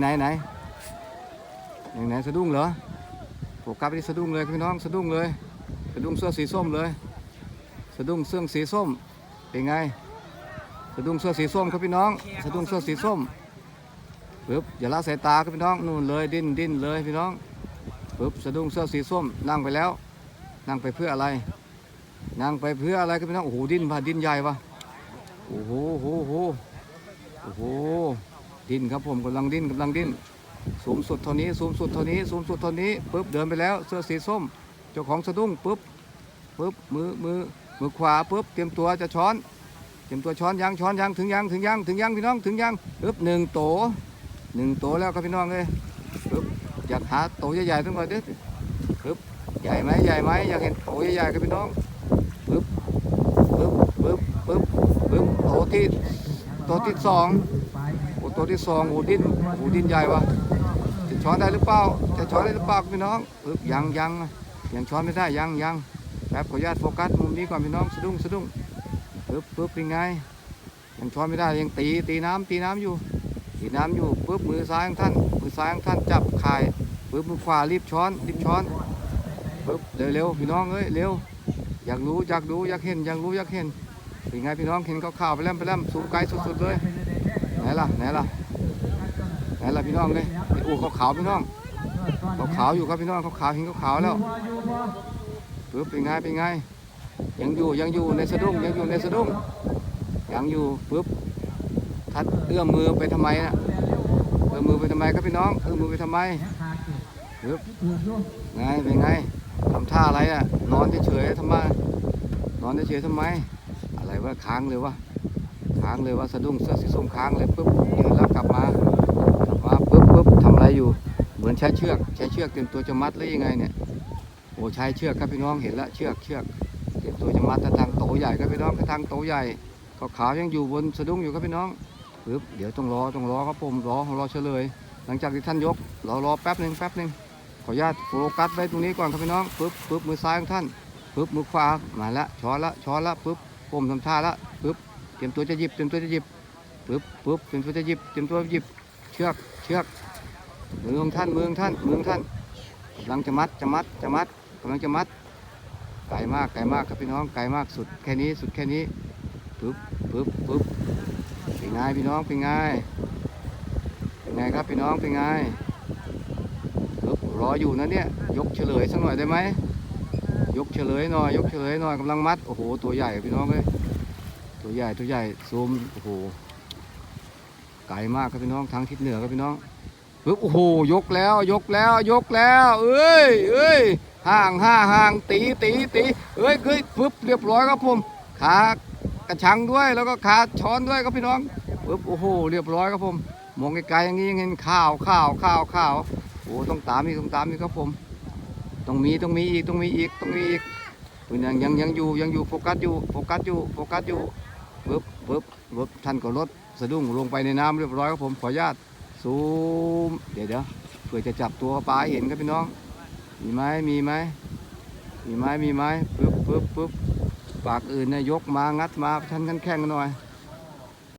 ไหนไหนอย่างไหนสะดุ้งเหรอโฟกัสไปที่สะดุ้งเลยพี่น้องสะดุ้งเลย สะดุ้งเสื้อสีส้มเลย สะดุ้งเสื้อสีส้ม เป็นไง สะดุ้งเสื้อสีส้มครับพี่น้อง สะดุ้งเสื้อสีส้มปึ๊บอย่าละสายตาครับพี่น้องนู่นเลยดิ้นดิ้นเลยพี่น้องปึ๊บสะดุ้งเสื้อสีส้มนั่งไปแล้ว นั่งไปเพื่ออะไร นั่งไปเพื่ออะไรครับพี่น้องโอ้โหดิ้นว่ะดิ้นใหญ่ว่ะโอ้โหโอ้โหโอ้โห ดิ้นครับผมกำลังดิ้นกำลังดิ้น สูงสุดเท่านี้ สูงสุดเท่านี้ สูงสุดเท่านี้ปึ๊บเดินไปแล้ว เสื้อสีส้ม เจ้าของสะดุ้งปึ๊บปึ๊บมือมือมือขวาปึ๊บเตรียมตัวจะช้อน เตรียมตัวช้อนยังช้อนยังถึงยังถึงยังถึงยังพี่น้องถึงยังปึ๊บหนึ่งโตหนึ่งโตแล้วครับพี่น้องเลยปึ๊บอยากหาโตใหญ่ๆทั้งหมดดิปึ๊บใหญ่ไหมใหญ่ไหมอยากเห็นโตใหญ่ๆครับพี่น้องปึ๊บปึ๊บปึ๊บปึ๊บปึ๊บโตที่โตที่สอง โอ้โตที่สองโอ้ดิ้นโอ้ดิ้นใหญ่วะจะช้อนได้หรือเปล่าจะช้อนได้หรือเปล่าพี่น้องปึ๊บยังยังยังช้อนไม่ได้ยังยังแป๊บขออนุญาตโฟกัสมุมนี้ก่อนพี่น้องสะดุ้งสะดุ้งปึ๊บปึ๊บเป็นไงยังช้อนไม่ได้ยังตีตีน้ำตีน้ำอยู่ตีน้ำอยู่ปึ๊บมือซ้ายของท่านมือซ้ายของท่านจับคายปึ๊บมือขวารีบช้อนรีบช้อนปึ๊บเร็วเร็วพี่น้องเอ้ยเร็วอยากรู้อยากดูอยากเห็นอยากรู้อยากเห็นเป็นไงพี่น้องเห็นข่าวๆไปแล้วไปแล้วสูงไกลสุดๆเลย ล่ะไหนล่ะไหนล่ะพี่น้องเลยโอ้ขาวพี่น้องขาวอยู่ครับพี่น้องขาวๆเห็นขาวแล้วปึ๊บเป็นไงเป็นไงยังอยู่ยังอยู่ในสะดุ้งยังอยู่ในสะดุ้งยังอยู่ปึ๊บทัดเอื้อมมือไปทำไมนะเอื้อมมือไปทำไมครับพี่น้องเอื้อมมือไปทำไมปึ๊บไงเป็นไงทำท่าอะไรอะนอนเฉยๆทำไมนอนเฉยๆทำไม อะไรวะค้างเลยวะ ค้างเลยวะสะดุ้งเสื้อสีส้มค้างเลยปึ๊บยืนแล้วกลับมากลับมาปึ๊บปึ๊บทำอะไรอยู่ เหมือนใช้เชือก ใช้เชือกเตรียมตัวจะมัดหรือยังไงเนี่ยโอ้ใช้เชือกครับพี่น้องเห็นแล้วเชือกเชือกเตรียมตัวจะมัดต่ทางโตใหญ่ครับพี่น้องทางโตใหญ่ก็ขาวยังอยู่บนสะดุ้งอยู่ครับพี่น้องปึ๊บเดี๋ยวต้องรอต้องรอครับผมรอรอเฉลย หลังจากที่ท่านยกรอรอแป๊บหนึ่งแป๊บหนึ่งขออนุญาตโฟกัสไว้ตรงนี้ก่อนครับพี่น้องปึ๊บปึ๊บมือซ้ายของท่านปึ๊บมือขวามาละช้อนละช้อนละปึ๊บก้มทำท่าละปึ๊บ เตรียมตัวจะหยิบเตรียมตัวจะหยิบปึ๊บปึ๊บเตรียมตัวจะหยิบเตรียมตัวหยิบเชือกเชือกมือของท่านมือของท่านมือของท่านกำลังจะมัดจะมัดจะมัดกำลังจะมัดไกลมากไกลมากครับพี่น้องไกลมากสุดแค่นี้สุดแค่นี้ปึ๊บปึ๊บปึ๊บเป็นไงพี่น้องเป็นไงเป็นไงครับพี่น้องเป็นไงปึ๊บรออยู่นะเนี่ยยกเฉลยสักหน่อยได้ไหมยกเฉลยหน่อยยกเฉลยหน่อยกำลังมัดโอ้โหตัวใหญ่พี่น้องเลย ตัวใหญ่ตัวใหญ่ซูมโอ้โหไกลมากครับพี่น้องทางทิศเหนือครับพี่น้องปึ๊บโอ้โหยกแล้วยกแล้วยกแล้วเอ้ยเอ้ยห่างห้าห่างตีตีตีเอ้ยเฮ้ยปึ๊บเรียบร้อยครับผมขากระชังด้วยแล้วก็ขาช้อนด้วยครับพี่น้องปึ๊บโอ้โหเรียบร้อยครับผมมองไกลๆอย่างนี้ยังเห็นข้าวข้าวข้าวข้าวโอ้ต้องตามอีกต้องตามอีกครับผมต้องมีต้องมีอีกต้องมีอีกต้องมีอีกยังยังยังอยู่ยังอยู่โฟกัสอยู่โฟกัสอยู่โฟกัสอยู่ ปึ๊บปึ๊บรถท่านก็รถสะดุ้งลงไปในน้ำเรียบร้อยครับผมขออนุญาตซูมเดี๋ยวเดี๋ยวเพื่อจะจับตัวปลาเห็นครับพี่น้อง มีไหมมีไหมมีไหมมีไหมปึ๊บปึ๊บปึ๊บปากอื่นเนี่ยยกมางัดมาท่านกันแข่งกันหน่อย